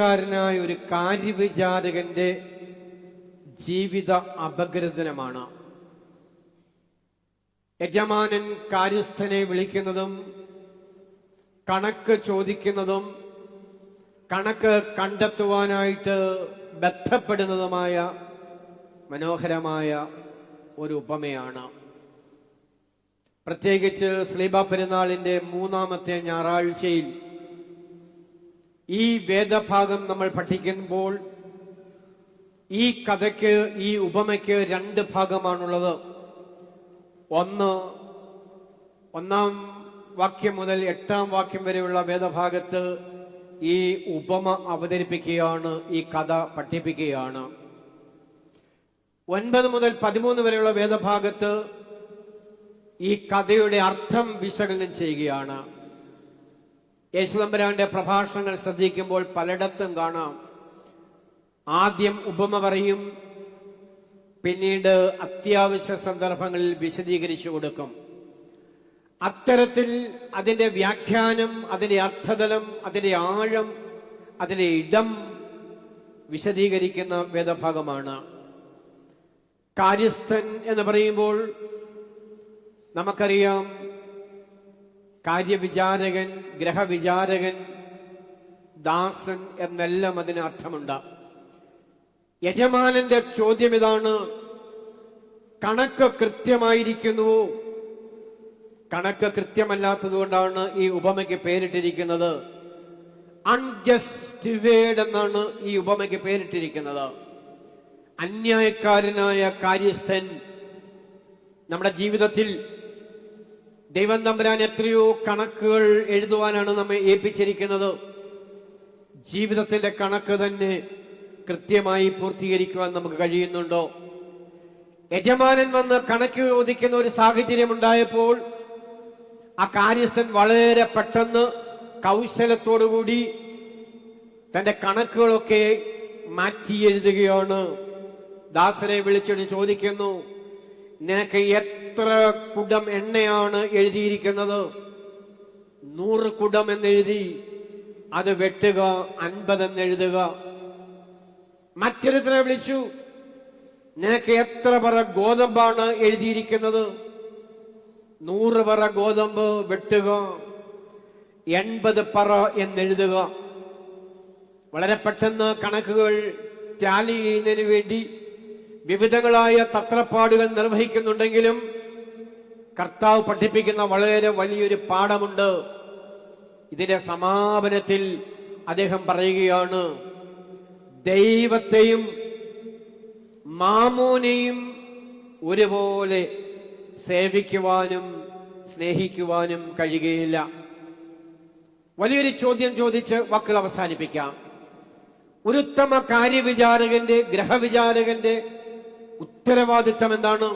കാരനായ ഒരു കാര്യവിചാരകന്റെ ജീവിത അപഗ്രഥനമാണ്. യജമാനൻ കാര്യസ്ഥനെ വിളിക്കുന്നതും കണക്ക് ചോദിക്കുന്നതും കണക്ക് കണ്ടെത്തുവാനായിട്ട് ബന്ധപ്പെടുന്നതുമായ മനോഹരമായ ഒരു ഉപമയാണ്. പ്രത്യേകിച്ച് സ്ലീബ പെരുന്നാളിന്റെ മൂന്നാമത്തെ ഞായറാഴ്ചയിൽ ഈ വേദഭാഗം നമ്മൾ പഠിക്കുമ്പോൾ ഈ കഥയ്ക്ക് ഈ ഉപമയ്ക്ക് രണ്ട് ഭാഗമാണുള്ളത്. ഒന്ന് ഒന്നാം വാക്യം മുതൽ എട്ടാം വാക്യം വരെയുള്ള വേദഭാഗത്ത് ഈ ഉപമ അവതരിപ്പിക്കുകയാണ് ഈ കഥ പഠിപ്പിക്കുകയാണ്. ഒൻപത് മുതൽ പതിമൂന്ന് വരെയുള്ള വേദഭാഗത്ത് ഈ കഥയുടെ അർത്ഥം വിശകലനം ചെയ്യുകയാണ്. യേശുദമ്പരാന്റെ പ്രഭാഷണങ്ങൾ ശ്രദ്ധിക്കുമ്പോൾ പലയിടത്തും കാണാം. ആദ്യം ഉപമ പറയും പിന്നീട് അത്യാവശ്യ സന്ദർഭങ്ങളിൽ വിശദീകരിച്ചു കൊടുക്കും. അത്തരത്തിൽ അതിന്റെ വ്യാഖ്യാനം അതിന്റെ അർത്ഥതലം അതിന്റെ ആഴം അതിന്റെ ഇടം വിശദീകരിക്കുന്ന വേദഭാഗമാണ്. കാര്യസ്ഥൻ എന്ന് പറയുമ്പോൾ നമുക്കറിയാം കാര്യവിചാരകൻ ഗ്രഹവിചാരകൻ ദാസൻ എന്നെല്ലാം അതിന് അർത്ഥമുണ്ട്. യജമാനന്റെ ചോദ്യം ഇതാണ്. കണക്ക് കൃത്യമായിരിക്കുന്നുവോ? കണക്ക് കൃത്യമല്ലാത്തതുകൊണ്ടാണ് ഈ ഉപമയ്ക്ക് പേരിട്ടിരിക്കുന്നത്. അൺജസ്റ്റിവേഡ് എന്നാണ് ഈ ഉപമയ്ക്ക് പേരിട്ടിരിക്കുന്നത്. അന്യായക്കാരനായ കാര്യസ്ഥൻ നമ്മുടെ ജീവിതത്തിൽ ദൈവം തമ്പുരാൻ എത്രയോ കണക്കുകൾ എഴുതുവാനാണ് നമ്മെ ഏൽപ്പിച്ചിരിക്കുന്നത്. ജീവിതത്തിന്റെ കണക്ക് തന്നെ കൃത്യമായി പൂർത്തീകരിക്കുവാൻ നമുക്ക് കഴിയുന്നുണ്ടോ? യജമാനൻ വന്ന് കണക്ക് ചോദിക്കുന്ന ഒരു സാഹചര്യം ഉണ്ടായപ്പോൾ ആ കാര്യസ്ഥൻ വളരെ പെട്ടെന്ന് കൗശലത്തോടുകൂടി തന്റെ കണക്കുകളൊക്കെ മാറ്റി എഴുതുകയാണ്. ദാസനെ വിളിച്ചിട്ട് ചോദിക്കുന്നു നിനക്ക് എത്ര കുടം എണ്ണയാണ് എഴുതിയിരിക്കുന്നത്? നൂറ് കുടം എന്നെഴുതി അത് വെട്ടുക അൻപത് എന്നെഴുതുക. മറ്റൊരുത്തനെ വിളിച്ചു നിനക്ക് എത്ര പറ ഗോതമ്പാണ് എഴുതിയിരിക്കുന്നത്? നൂറ് പറ ഗോതമ്പ് വെട്ടുക എൺപത് പറ എന്നെഴുതുക. വളരെ പെട്ടെന്ന് കണക്കുകൾ ടാലി ചെയ്യുന്നതിന് വേണ്ടി വിവിധങ്ങളായ തത്രപ്പാടുകൾ നിർവഹിക്കുന്നുണ്ടെങ്കിലും കർത്താവ് പഠിപ്പിക്കുന്ന വളരെ വലിയൊരു പാഠമുണ്ട്. ഇതിന്റെ സമാപനത്തിൽ അദ്ദേഹം പറയുകയാണ് ദൈവത്തെയും മാമൂനെയും ഒരുപോലെ സേവിക്കുവാനും സ്നേഹിക്കുവാനും കഴിയുകയില്ല. വലിയൊരു ചോദ്യം ചോദിച്ച് വാക്കുകൾ അവസാനിപ്പിക്കാം. ഒരുത്തമ കാര്യവിചാരകന്റെ ഗ്രഹവിചാരകന്റെ ഉത്തരവാദിത്തം എന്താണ്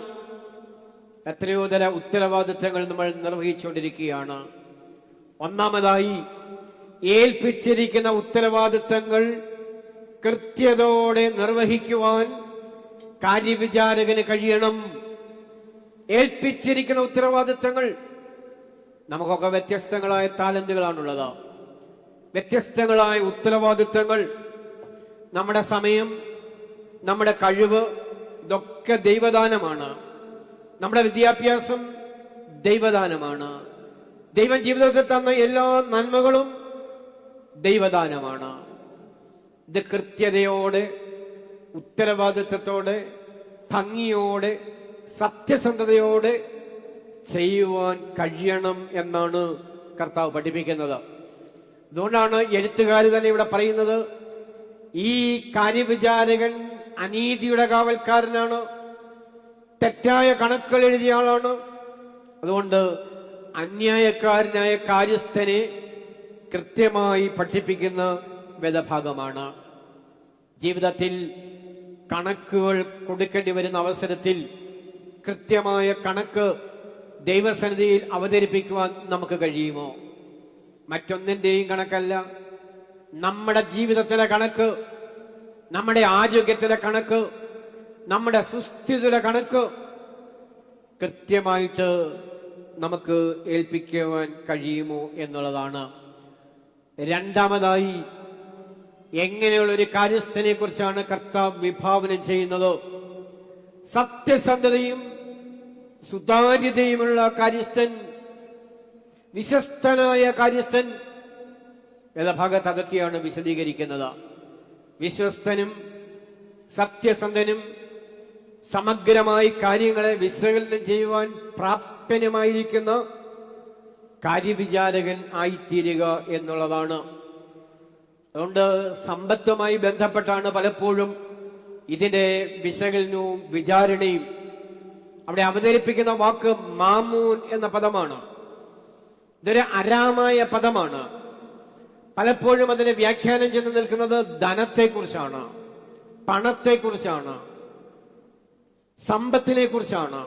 എത്രയോ തര ഉത്തരവാദിത്തങ്ങൾ നമ്മൾ നിർവഹിച്ചുകൊണ്ടിരിക്കുകയാണ്. ഒന്നാമതായി ഏൽപ്പിച്ചിരിക്കുന്ന ഉത്തരവാദിത്തങ്ങൾ കൃത്യതയോടെ നിർവഹിക്കുവാൻ കാര്യവിചാരകന് കഴിയണം. ഏൽപ്പിച്ചിരിക്കുന്ന ഉത്തരവാദിത്തങ്ങൾ നമുക്കൊക്കെ വ്യത്യസ്തങ്ങളായ താലന്തുകളാണുള്ളത് വ്യത്യസ്തങ്ങളായ ഉത്തരവാദിത്തങ്ങൾ നമ്മുടെ സമയം നമ്മുടെ കഴിവ് ഇതൊക്കെ ദൈവദാനമാണ്. നമ്മുടെ വിദ്യാഭ്യാസം ദൈവദാനമാണ്. ദൈവം ജീവിതത്തിൽ തന്ന എല്ലാ നന്മകളും ദൈവദാനമാണ്. ഇത് കൃത്യതയോടെ ഉത്തരവാദിത്വത്തോടെ ഭംഗിയോടെ സത്യസന്ധതയോടെ ചെയ്യുവാൻ കഴിയണം എന്നാണ് കർത്താവ് പഠിപ്പിക്കുന്നത്. അതുകൊണ്ടാണ് എഴുത്തുകാർ തന്നെ ഇവിടെ പറയുന്നത് ഈ കാര്യവിചാരകൻ അനീതിയുടെ കാവൽക്കാരനാണ്. തെറ്റായ കണക്കുകൾ എഴുതിയ ആളാണ്. അതുകൊണ്ട് അന്യായക്കാരനായ കാര്യസ്ഥനെ കൃത്യമായി പഠിപ്പിക്കുന്ന വേദഭാഗമാണ്. ജീവിതത്തിൽ കണക്കുകൾ കൊടുക്കേണ്ടി വരുന്ന അവസരത്തിൽ കൃത്യമായ കണക്ക് ദൈവസന്നിധിയിൽ അവതരിപ്പിക്കുവാൻ നമുക്ക് കഴിയുമോ? മറ്റൊന്നിന്റെയും കണക്കല്ല. നമ്മുടെ ജീവിതത്തിലെ കണക്ക് നമ്മുടെ ആരോഗ്യത്തിലെ കണക്ക് നമ്മുടെ സുസ്ഥിതിയുടെ കണക്ക് കൃത്യമായിട്ട് നമുക്ക് ഏൽപ്പിക്കുവാൻ കഴിയുമോ എന്നുള്ളതാണ്. രണ്ടാമതായി എങ്ങനെയുള്ള ഒരു കാര്യസ്ഥനെ കുറിച്ചാണ് കർത്താവ് വിഭാവനം ചെയ്യുന്നത്. സത്യസന്ധതയും സുതാര്യതയുമുള്ള കാര്യസ്ഥൻ വിശ്വസ്തനായ കാര്യസ്ഥൻ എന്ന ഭാഗത്ത് അതൊക്കെയാണ് വിശദീകരിക്കുന്നത്. വിശ്വസ്തനും സത്യസന്ധനും സമഗ്രമായി കാര്യങ്ങളെ വിശകലനം ചെയ്യുവാൻ പ്രാപ്യനുമായിരിക്കുന്ന കാര്യവിചാരകൻ ആയിത്തീരുക എന്നുള്ളതാണ്. അതുകൊണ്ട് സമ്പത്തുമായി ബന്ധപ്പെട്ടാണ് പലപ്പോഴും ഇതിന്റെ വിശകലനവും വിചാരണയും. അവിടെ അവതരിപ്പിക്കുന്ന വാക്ക് മാമൂൻ എന്ന പദമാണ്. ഇതൊരു അരാമായ പദമാണ്. പലപ്പോഴും അതിനെ വ്യാഖ്യാനം ചെയ്ത് നിൽക്കുന്നത് ധനത്തെക്കുറിച്ചാണ് പണത്തെക്കുറിച്ചാണ് സമ്പത്തിനെ കുറിച്ചാണ്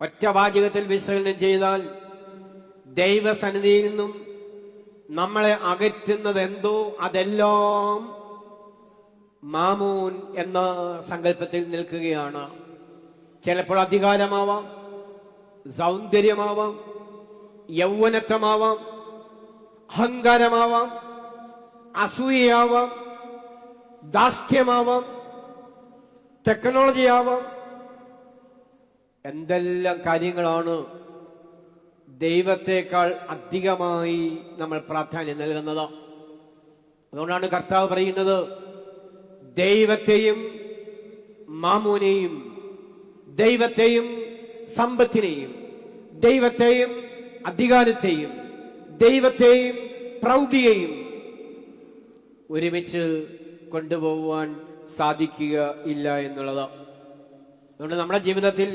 ഒറ്റ വാചകത്തിൽ വിശകലനം ചെയ്താൽ ദൈവസന്നിധിയിൽ നിന്നും നമ്മളെ അകറ്റുന്നത് എന്തോ അതെല്ലാം മാമൂൻ എന്ന സങ്കല്പത്തിൽ നിൽക്കുകയാണ്. ചിലപ്പോൾ അധികാരമാവാം സൗന്ദര്യമാവാം യൗവനത്വമാവാം അഹങ്കാരമാവാം അസൂയയാവാം ദാസ്യമാവാം ടെക്നോളജി ആവാം എന്തെല്ലാം കാര്യങ്ങളാണ് ദൈവത്തെക്കാൾ അധികമായി നമ്മൾ പ്രാധാന്യം നൽകുന്നത്? അതുകൊണ്ടാണ് കർത്താവ് പറയുന്നത് ദൈവത്തെയും മാമൂനെയും ദൈവത്തെയും സമ്പത്തിനെയും ദൈവത്തെയും അധികാരത്തെയും ദൈവത്തെയും പ്രൗഢിയെയും ഒരുമിച്ച് കൊണ്ടുപോകുവാൻ സാധിക്കുക ഇല്ല എന്നുള്ളത്. അതുകൊണ്ട് നമ്മുടെ ജീവിതത്തിൽ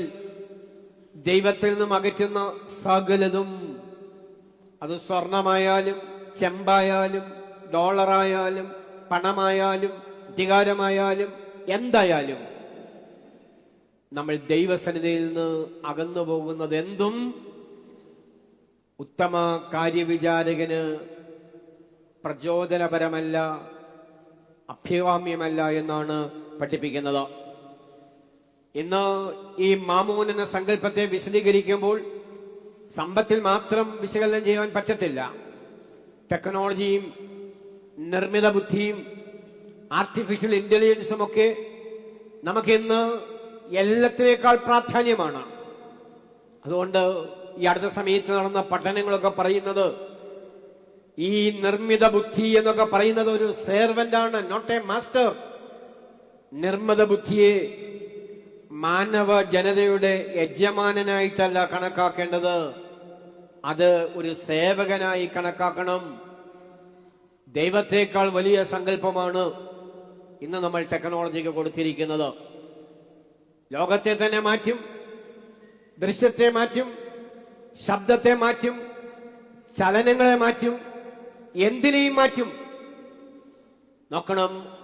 ദൈവത്തിൽ നിന്നും അകറ്റുന്ന സകലതും അത് സ്വർണമായാലും ചെമ്പായാലും ഡോളറായാലും പണമായാലും അധികാരമായാലും എന്തായാലും നമ്മൾ ദൈവസന്നിധിയിൽ നിന്ന് അകന്നു പോകുന്നത് എന്തും ഉത്തമ കാര്യവിചാരകന് പ്രചോദനപരമല്ല അഭ്യവാമ്യമല്ല എന്നാണ് പഠിപ്പിക്കുന്നത്. ഇന്ന് ഈ മാമൂൻ എന്ന സങ്കല്പത്തെ വിശദീകരിക്കുമ്പോൾ സമ്പത്തിൽ മാത്രം വിശകലനം ചെയ്യാൻ പറ്റത്തില്ല. ടെക്നോളജിയും നിർമ്മിത ബുദ്ധിയും ആർട്ടിഫിഷ്യൽ ഇന്റലിജൻസും ഒക്കെ നമുക്കിന്ന് എല്ലാത്തിനേക്കാൾ പ്രാധാന്യമാണ്. അതുകൊണ്ട് ഈ അടുത്ത സമയത്ത് നടന്ന പഠനങ്ങളൊക്കെ പറയുന്നത് ഈ നിർമ്മിത ബുദ്ധി എന്നൊക്കെ പറയുന്നത് ഒരു സേർവന്റ് ആണ് നോട്ട് എ മാസ്റ്റർ നിർമ്മിത ബുദ്ധിയെ മാനവ ജനതയുടെ യജമാനനായിട്ടല്ല കണക്കാക്കേണ്ടത്. അത് ഒരു സേവകനായി കണക്കാക്കണം. ദൈവത്തെക്കാൾ വലിയ സങ്കല്പമാണ് ഇന്ന് നമ്മൾ ടെക്നോളജിക്ക് കൊടുത്തിരിക്കുന്നത്. ലോകത്തെ തന്നെ മാറ്റും ദൃശ്യത്തെ മാറ്റും ശബ്ദത്തെ മാറ്റും ചലനങ്ങളെ മാറ്റും എന്തിനേയും മാറ്റും. നോക്കണം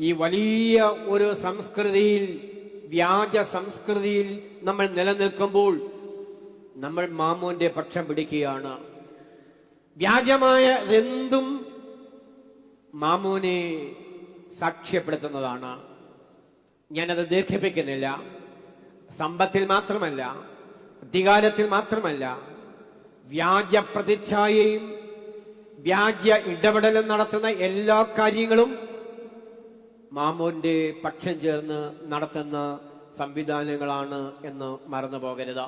ഈ വലിയ ഒരു സംസ്കൃതിയിൽ വ്യാജ സംസ്കൃതിയിൽ നമ്മൾ നിലനിൽക്കുമ്പോൾ നമ്മൾ മാമോന്റെ പക്ഷം പിടിക്കുകയാണ്. വ്യാജമായ എന്തും മാമോനെ സാക്ഷ്യപ്പെടുത്തുന്നതാണ്. ഞാനത് ദീർഘിപ്പിക്കുന്നില്ല. സമ്പത്തിൽ മാത്രമല്ല അധികാരത്തിൽ മാത്രമല്ല വ്യാജ പ്രതിച്ഛായയും വ്യാജ ഇടപെടലും നടത്തുന്ന എല്ലാ കാര്യങ്ങളും മാമോന്റെ പക്ഷം ചേർന്ന് നടത്തുന്ന സംവിധാനങ്ങളാണ് എന്ന് മറന്നു പോകരുത്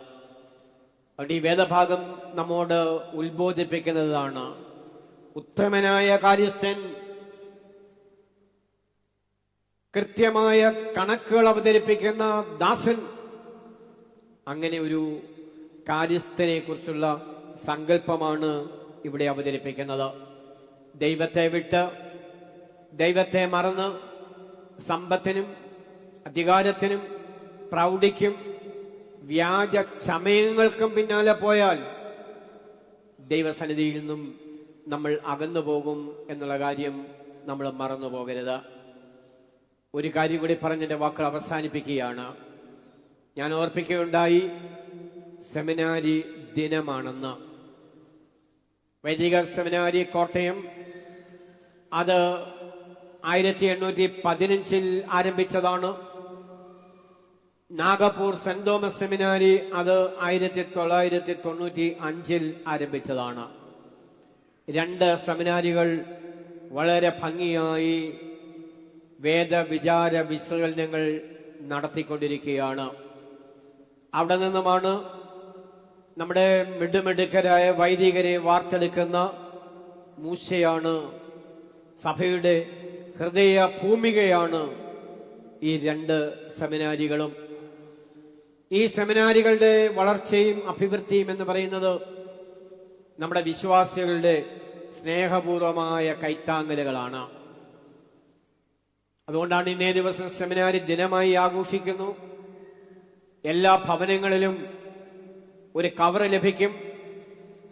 അതുകൊണ്ട് ഈ വേദഭാഗം നമ്മോട് ഉത്ബോധിപ്പിക്കുന്നതാണ്. ഉത്തമനായ കാര്യസ്ഥൻ കൃത്യമായ കണക്കുകൾ അവതരിപ്പിക്കുന്ന ദാസൻ അങ്ങനെ ഒരു കാര്യസ്ഥനെ കുറിച്ചുള്ള സങ്കല്പമാണ് ഇവിടെ അവതരിപ്പിക്കുന്നത്. ദൈവത്തെ വിട്ട് ദൈവത്തെ മറന്ന് സമ്പത്തിനും അധികാരത്തിനും പ്രൗഢിക്കും വ്യാജ ചമയങ്ങൾക്കും പിന്നാലെ പോയാൽ ദൈവസന്നിധിയിൽ നിന്നും നമ്മൾ അകന്നു പോകും എന്നുള്ള കാര്യം നമ്മൾ മറന്നു പോകരുത്. ഒരു കാര്യം കൂടി പറഞ്ഞെന്റെ വാക്കുകൾ അവസാനിപ്പിക്കുകയാണ്. ഞാൻ ഓർപ്പിക്കുകയുണ്ടായി സെമിനാരി ദിനമാണെന്ന്. വൈദിക സെമിനാരി കോട്ടയം അത് ആയിരത്തി എണ്ണൂറ്റി പതിനഞ്ചിൽ ആരംഭിച്ചതാണ്. നാഗപൂർ സെന്റ് തോമസ് സെമിനാരി അത് ആയിരത്തി തൊള്ളായിരത്തി തൊണ്ണൂറ്റി അഞ്ചിൽ ആരംഭിച്ചതാണ്. രണ്ട് സെമിനാരികൾ വളരെ ഭംഗിയായി വേദവിചാര വിശകലനങ്ങൾ നടത്തിക്കൊണ്ടിരിക്കുകയാണ്. അവിടെ നിന്നുമാണ് നമ്മുടെ മിടുമിടുക്കരായ വൈദികരെ വാർത്തെടുക്കുന്ന മൂശയാണ് സഭയുടെ ഹൃദയ ഭൂമികയാണ് ഈ രണ്ട് സെമിനാരികളും. ഈ സെമിനാരികളുടെ വളർച്ചയും അഭിവൃദ്ധിയും എന്ന് പറയുന്നത് നമ്മുടെ വിശ്വാസികളുടെ സ്നേഹപൂർവമായ കൈത്താങ്ങലുകളാണ്. അതുകൊണ്ടാണ് ഇന്നേ ദിവസം സെമിനാരി ദിനമായി ആഘോഷിക്കുന്നു. എല്ലാ ഭവനങ്ങളിലും ഒരു കവർ ലഭിക്കും.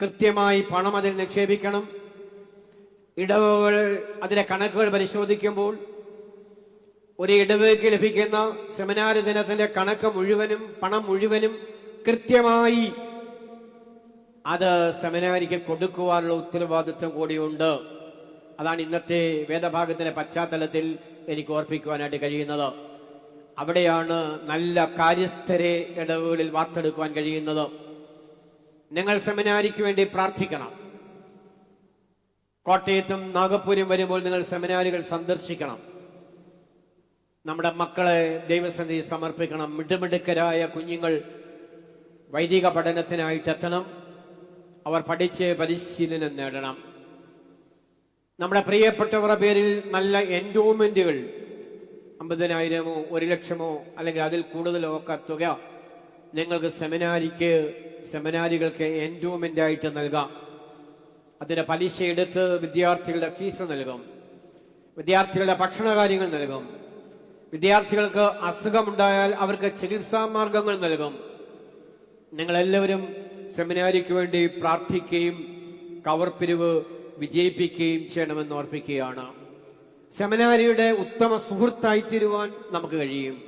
കൃത്യമായി പണം അതിൽ നിക്ഷേപിക്കണം. ഇടവുകൾ അതിലെ കണക്കുകൾ പരിശോധിക്കുമ്പോൾ ഒരു ഇടവകയ്ക്ക് ലഭിക്കുന്ന സെമിനാർ ദിനത്തിന്റെ കണക്ക് മുഴുവനും പണം മുഴുവനും കൃത്യമായി അത് സെമിനാരിക്ക് കൊടുക്കുവാനുള്ള ഉത്തരവാദിത്വം കൂടിയുണ്ട്. അതാണ് ഇന്നത്തെ വേദഭാഗത്തിന്റെ പശ്ചാത്തലത്തിൽ എനിക്ക് ഓർപ്പിക്കുവാനായിട്ട് കഴിയുന്നത്. അവിടെയാണ് നല്ല കാര്യസ്ഥരെ ഇടവുകളിൽ വാർത്തെടുക്കുവാൻ കഴിയുന്നത്. നിങ്ങൾ സെമിനാരിക്ക് വേണ്ടി പ്രാർത്ഥിക്കണം. കോട്ടയത്തും നാഗപ്പൂരും വരുമ്പോൾ നിങ്ങൾ സെമിനാരുകൾ സന്ദർശിക്കണം. നമ്മുടെ മക്കളെ ദൈവസന്ധി സമർപ്പിക്കണം. മിടുമിടുക്കരായ കുഞ്ഞുങ്ങൾ വൈദിക പഠനത്തിനായിട്ട് എത്തണം. അവർ പഠിച്ച് പരിശീലനം നേടണം. നമ്മുടെ പ്രിയപ്പെട്ടവരുടെ പേരിൽ നല്ല എൻഡോമെന്റുകൾ അമ്പതിനായിരമോ ഒരു ലക്ഷമോ അല്ലെങ്കിൽ അതിൽ കൂടുതലോ ഒക്കെ തുക നിങ്ങൾക്ക് സെമിനാരിക്ക് സെമിനാരികൾക്ക് എൻഡോമെന്റ് ആയിട്ട് നൽകാം. അതിന്റെ പലിശ എടുത്ത് വിദ്യാർത്ഥികളുടെ ഫീസ് നൽകും. വിദ്യാർത്ഥികളുടെ ഭക്ഷണ കാര്യങ്ങൾ നൽകും. വിദ്യാർത്ഥികൾക്ക് അസുഖമുണ്ടായാൽ അവർക്ക് ചികിത്സാ മാർഗങ്ങൾ നൽകും. നിങ്ങളെല്ലാവരും സെമിനാരിക്ക് വേണ്ടി പ്രാർത്ഥിക്കുകയും കവർ പിരിവ് വിജയിപ്പിക്കുകയും ചെയ്യണമെന്ന് ഓർപ്പിക്കുകയാണ്. സെമിനാരിയുടെ ഉത്തമ സുഹൃത്തായി തീരുവാൻ നമുക്ക് കഴിയും.